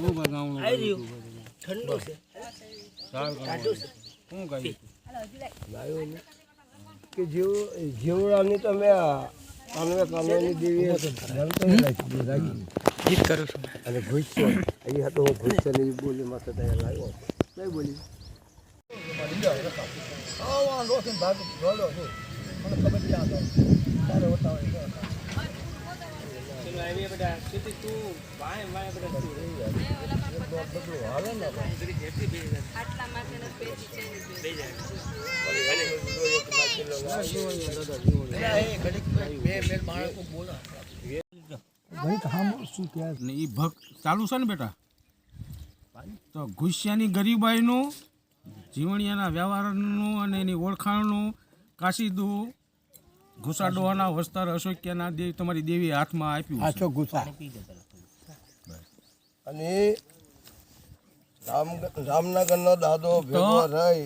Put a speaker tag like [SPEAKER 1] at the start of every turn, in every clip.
[SPEAKER 1] શું બનાવું?
[SPEAKER 2] ઠંડુ છે.
[SPEAKER 1] શું
[SPEAKER 2] ટાઢું છે.
[SPEAKER 1] શું કહ્યું
[SPEAKER 3] લાવ્યો કે જેવ જેવડાની તમે આ કાનવે કાનવેની દેવી
[SPEAKER 2] ગીત કરું છું.
[SPEAKER 3] અને ભૂસ્યો અહીં હતો હું ભૂસ્યની બોલી માથે ત્યાં લાવ્યો. કઈ બોલી?
[SPEAKER 4] ને એ ભક્ત ચાલુ છે ને બેટા? તો ગુસ્સાની ગરીબાઈનું, જીવણિયાના વ્યવહારનું અને એની ઓળખાણનું કાશીદું ઘુસાડોવાના વસ્તાર અશોક્યના દેવી તમારી દેવી હાથમાં આપ્યું આછો
[SPEAKER 3] ઘુસા અને રામ રામનગરનો દાદો ભેગો રહી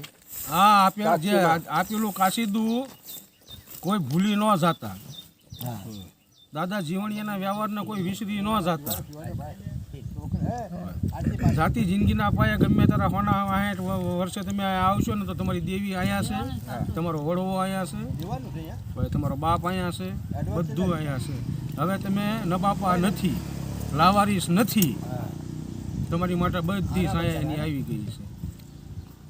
[SPEAKER 4] આ આપ્યા જે આપેલું કાશીદું કોઈ ભૂલી ન જાતા. દાદા જીવણીયાના વ્યવહારને કોઈ વિસરી ન જાતા. જાતિ જિંદગીના પાયા ગમે ત્યારે હોના આઠ વર્ષે તમે આવશો ને તો તમારી દેવી અહીંયા છે, તમારો વડવો અહીંયા છે તમારો બાપ અહીંયા છે, બધું અહીંયા છે. હવે તમે નબાપા નથી, લાવારીસ નથી. તમારી માટે બધી સાયા એની આવી ગઈ છે.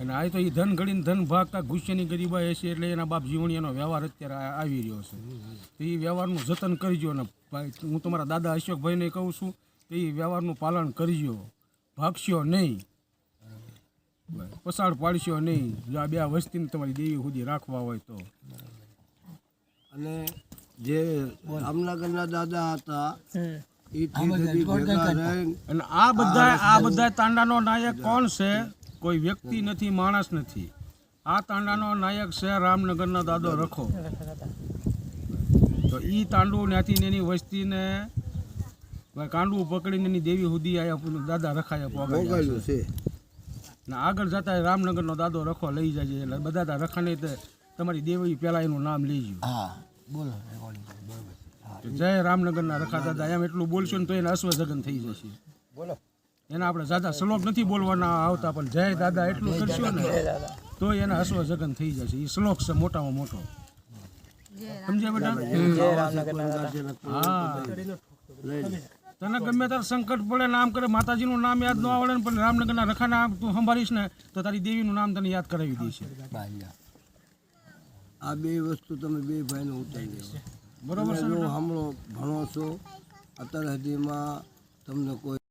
[SPEAKER 4] અને આ તો એ ધન ઘડીને ધન ભાગતા ગુસ્સાની ગરીબાઈ હશે એટલે એના બાપ જીવણીયાનો વ્યવહાર અત્યારે આવી રહ્યો છે. તો એ વ્યવહારનું જતન કરજો અને ભાઈ હું તમારા દાદા અશોકભાઈને કહું છું તો એ વ્યવહારનું પાલન કરજો. ભાગશો નહીં. પસાડ પાડશો નહીં. જો આ બે વસ્તીને તમારી દેવી સુધી રાખવા હોય તો.
[SPEAKER 3] અને જે જામનગરના દાદા હતા
[SPEAKER 4] અને આ બધા આ બધા તાંડાનો નાયક કોણ છે? કોઈ વ્યક્તિ નથી માણસ નથી. આ તાંડાનો નાયક છે રામનગરનો દાદો રખો. તો એ તાંડુ ત્યાંથી ને એની વસ્તીને કાંડું પકડીને એની દેવી સુધી આયા દાદા રખાયા પોગાડ્યા છે. ને આગળ જતા રામનગરનો દાદો રખો લઈ જાય એટલે બધા તા રખાને તે તમારી દેવી પહેલા એનું નામ લેજો.
[SPEAKER 3] હા બોલો
[SPEAKER 4] જય રામનગરના રખા દાદા એમ એટલું બોલશો ને તો એને અશ્વજગન થઈ જશે.
[SPEAKER 3] બોલો.
[SPEAKER 4] એના આપણે દાદા શ્લોક નથી બોલવાના આવતા પણ જય દાદા એટલું કરશો ને તો એના અશ્વજગન થઈ જશે. એ શ્લોક છે મોટામાં મોટો. સમજ્યા બેટા? હા. તને ગમે તારે સંકટ પડે નામ કરે માતાજીનું નામ યાદ ન આવડે ને પણ રામનગરના રખાના તું સંભાળીશ ને તો તારી દેવીનું નામ તને યાદ કરાવી દેશે
[SPEAKER 3] આ બે વસ્તુ તમે બે ભાઈને ઉતારી દેશે
[SPEAKER 4] બરોબર છે
[SPEAKER 3] હમણો ભણો છો અત્યાર સુધીમાં તમને કોઈ